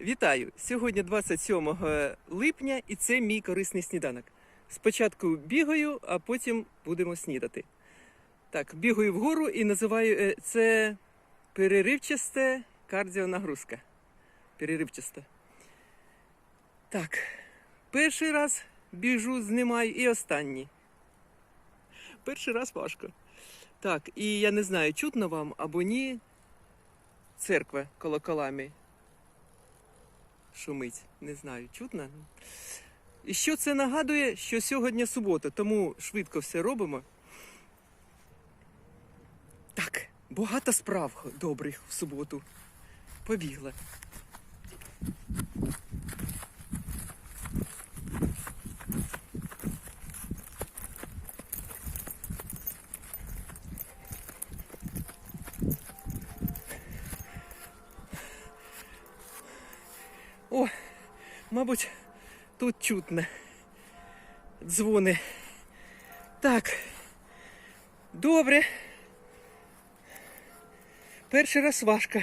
Вітаю! Сьогодні 27 липня і це мій корисний сніданок. Спочатку бігаю, а потім будемо снідати. Так, бігаю вгору і називаю е, це переривчасте кардіонагрузка. Переривчасте. Так, перший раз біжу, знімаю і останній. Перший раз важко. Так, і я не знаю, чутно вам або ні. Церква колоколами шумить. Не знаю, чутно. І що це нагадує, що сьогодні субота, тому швидко все робимо. Так, багато справ добрих в суботу. Побігла. Мабуть, тут чутно. Дзвони. Так. Добре. Перший раз важко.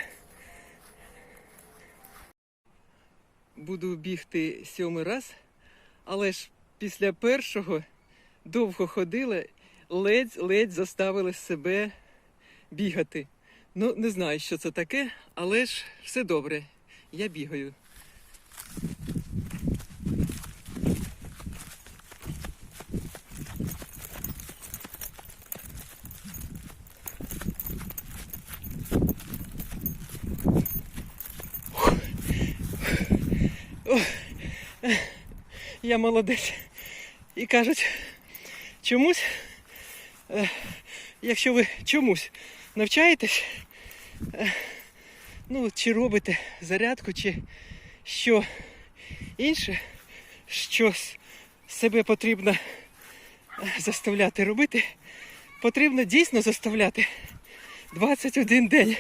Буду бігти сьомий раз, але ж після першого довго ходила, ледь-ледь заставила себе бігати. Ну, не знаю, що це таке, але ж все добре. Я бігаю. Я молодець. І кажуть, чомусь, е, якщо ви чомусь навчаєтесь, е, ну, чи робите зарядку, чи що інше, щось себе потрібно е, заставляти робити, потрібно дійсно заставляти 21 день,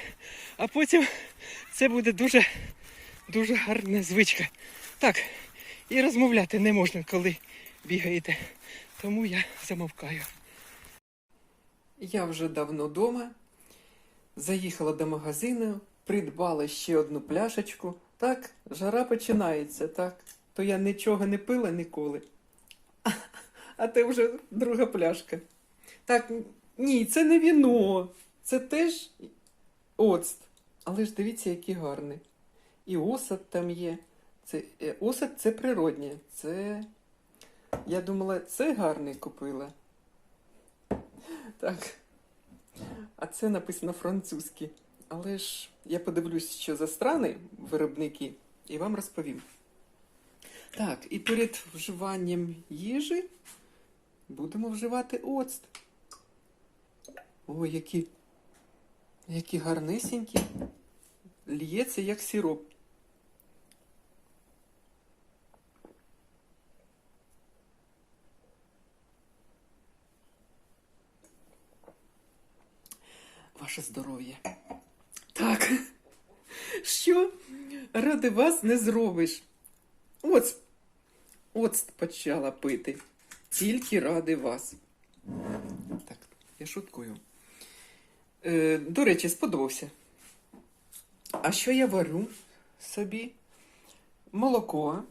а потім це буде дуже, дуже гарна звичка. Так, і розмовляти не можна, коли бігаєте. Тому я замовкаю. Я вже давно вдома. Заїхала до магазину, придбала ще одну пляшечку. Так, жара починається, так. То я нічого не пила ніколи. А, а це вже друга пляшка. Так, ні, це не віно. Це теж оцт. Але ж дивіться, який гарний. І осад там є. Це, е, осад це природнє. Це. Я думала, це гарний купила. Так. А це написано французьки. Але ж я подивлюсь, що за страни виробники, і вам розповім. Так, і перед вживанням їжі будемо вживати оцт. Ой, які, які гарнисінькі. Лється як сироп. Ваше здоров'я. Так. Що ради вас не зробиш? Оцт. Оцт почала пити. Тільки ради вас. Так, я шуткую. Е, до речі, сподобався. А що я варю собі? Молоко.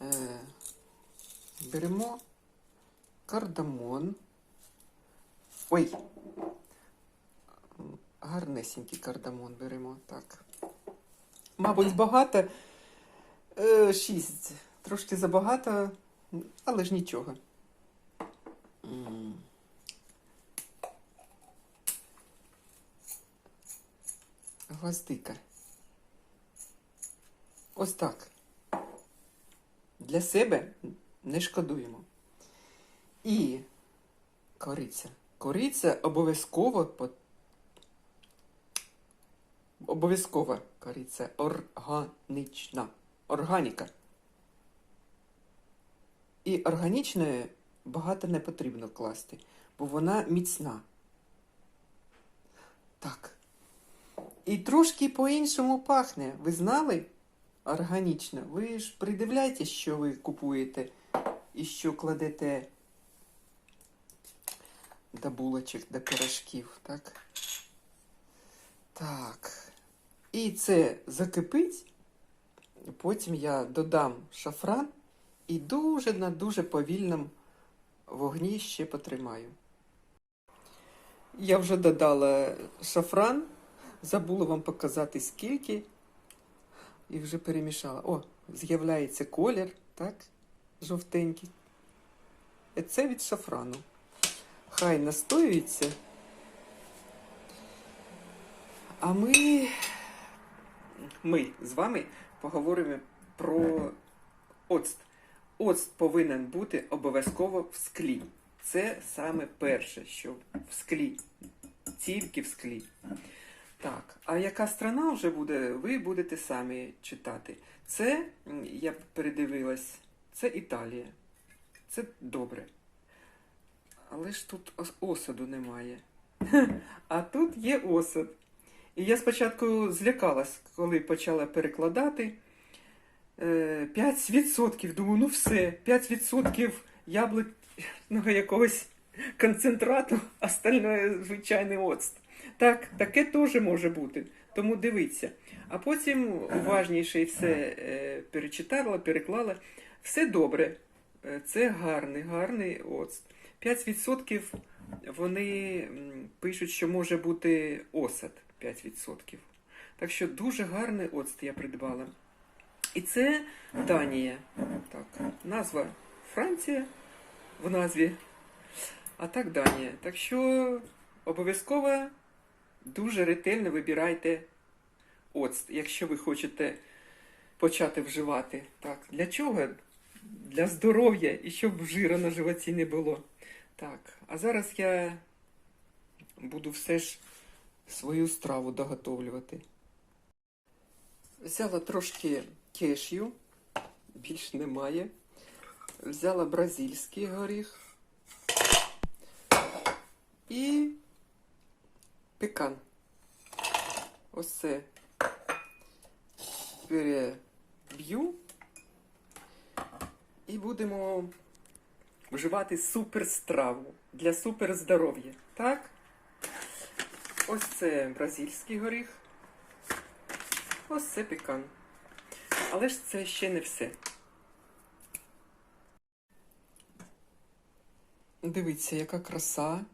Е, беремо кардамон. Ой, гарнесенький кардамон беремо. Так. Мабуть, багато. Е, шість. Трошки забагато, але ж нічого. Гвоздика. Ось так. Для себе не шкодуємо. І кориця. Кориця обов'язково по- обов'язкова кориця органічна. Органіка. І органічної багато не потрібно класти, бо вона міцна. Так. І трошки по-іншому пахне. Ви знали? Органічно. Ви ж придивляйтесь, що ви купуєте і що кладете до булочок, до пирожків, так? Так. І це закипить, потім я додам шафран і дуже на дуже повільному вогні ще потримаю. Я вже додала шафран, забула вам показати скільки. І вже перемішала. О, з'являється колір, так? Жовтенький. Це від шафрану. Хай настоюється. А ми, ми з вами поговоримо про оцт. Оцт повинен бути обов'язково в склі. Це саме перше, що в склі. Тільки в склі. Так, а яка страна вже буде, ви будете самі читати. Це, я передивилась, це Італія. Це добре. Але ж тут ос- осаду немає. А тут є осад. І я спочатку злякалась, коли почала перекладати. Е, 5%. Думаю, ну все, 5% яблучного якогось концентрату, остальне звичайний оцт. Так, таке теж може бути. Тому дивіться. А потім уважніше все е, перечитала, переклала. Все добре. Е, Це гарний, гарний оцт. 5% вони пишуть, що може бути осад 5%. Так що дуже гарний оцт я придбала. І це Данія. Так, назва Франція в назві, а так Данія. Так що обов'язково дуже ретельно вибирайте оцт, якщо ви хочете почати вживати. Так, для чого? Для здоров'я і щоб жира на животі не було. Так, а зараз я буду все ж свою страву доготовлювати. Взяла трошки кешю, більш немає. Взяла бразильський горіх і пекан. Ось це переб'ю і будемо вживати суперстраву для суперздоров'я. Так? Ось це бразильський горіх. Ось це пекан. Але ж це ще не все. Дивіться, яка краса.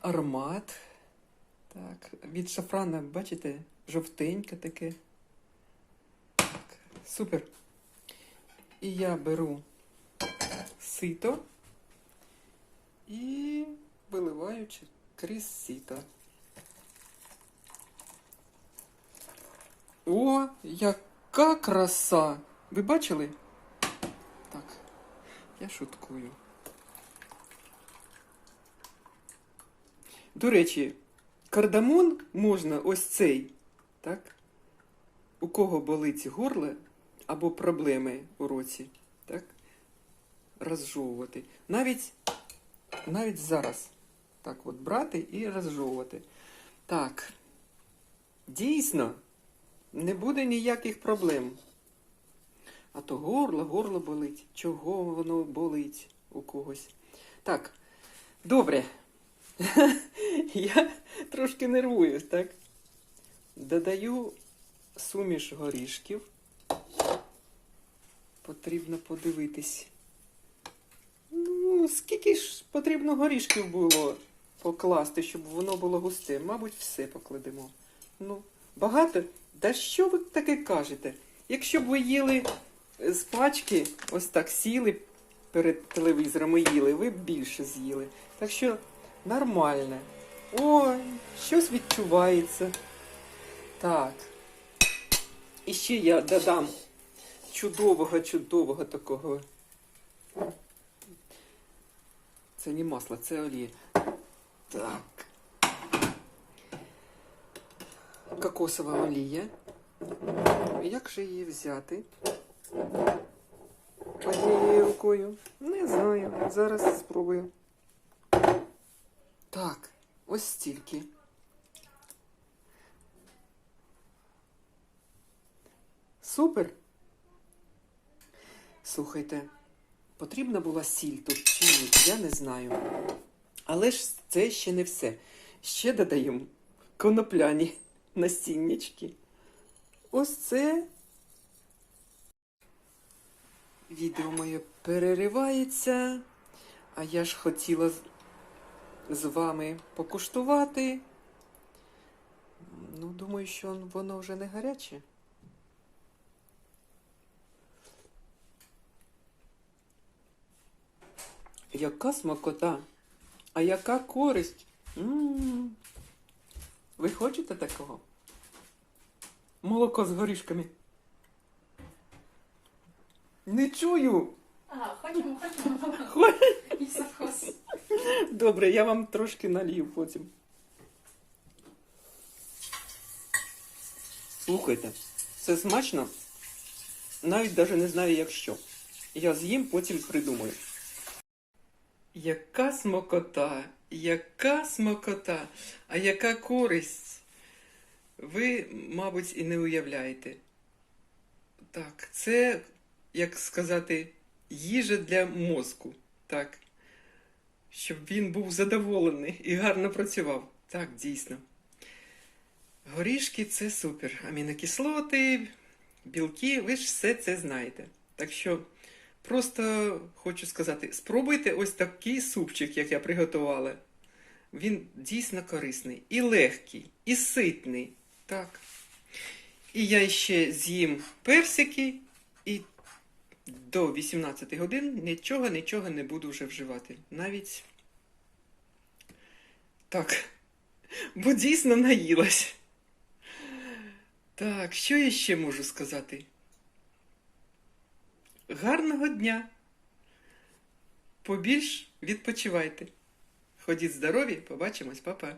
Аромат. Так, від шафрана, бачите, жовтеньке таке. Так, супер. І я беру сито і виливаю крізь. О, яка краса! Ви бачили? Так, я шуткую. До речі, кардамон можна ось цей, так? У кого болить горло або проблеми у році, так? Розжовувати. Навіть, навіть зараз. Так от брати і розжовувати. Так. Дійсно, не буде ніяких проблем. А то горло, горло болить. Чого воно болить у когось? Так, добре. Я трошки нервуюсь, так? Додаю суміш горішків. Потрібно подивитись. Ну, скільки ж потрібно горішків було покласти, щоб воно було густе? Мабуть, все покладемо. Ну, багато? Да що ви таке кажете? Якщо б ви їли з пачки, ось так сіли перед телевізором і їли, ви б більше з'їли. Так що нормально. Ой, щось відчувається. Так. І ще я додам чудового, чудового такого. Це не масло, це олія. Так. Кокосова олія. Як же її взяти? Однією рукою? Не знаю. Зараз спробую. Так, ось стільки. Супер. Слухайте, потрібна була сіль тут чи ні, я не знаю. Але ж це ще не все. Ще додаємо конопляні насіннячки. Ось це відео моє переривається, а я ж хотіла з- вами покуштувати. Ну, думаю, що воно вже не гаряче. Яка смакота, а яка користь. М. Ви хочете такого? Молоко з горішками. Не чую. А, хочемо, хочемо. Добре, я вам трошки налію потім. Слухайте, це смачно. Навіть даже не знаю, як що. Я з'їм, потім придумаю. Яка смакота, яка смакота, а яка користь. Ви, мабуть, і не уявляєте. Так, це, як сказати, їжа для мозку. Так щоб він був задоволений і гарно працював. Так, дійсно. Горішки це супер. Амінокислоти, білки, ви ж все це знаєте. Так що просто хочу сказати: спробуйте ось такий супчик, як я приготувала. Він дійсно корисний, і легкий, і ситний. Так. І я ще з'їм персики, і до 18 годин нічого, нічого не буду вже вживати. Навіть так. Бо дійсно наїлась. Так, що я ще можу сказати? Гарного дня. Побільш відпочивайте. Ходіть здорові, побачимось, па-па.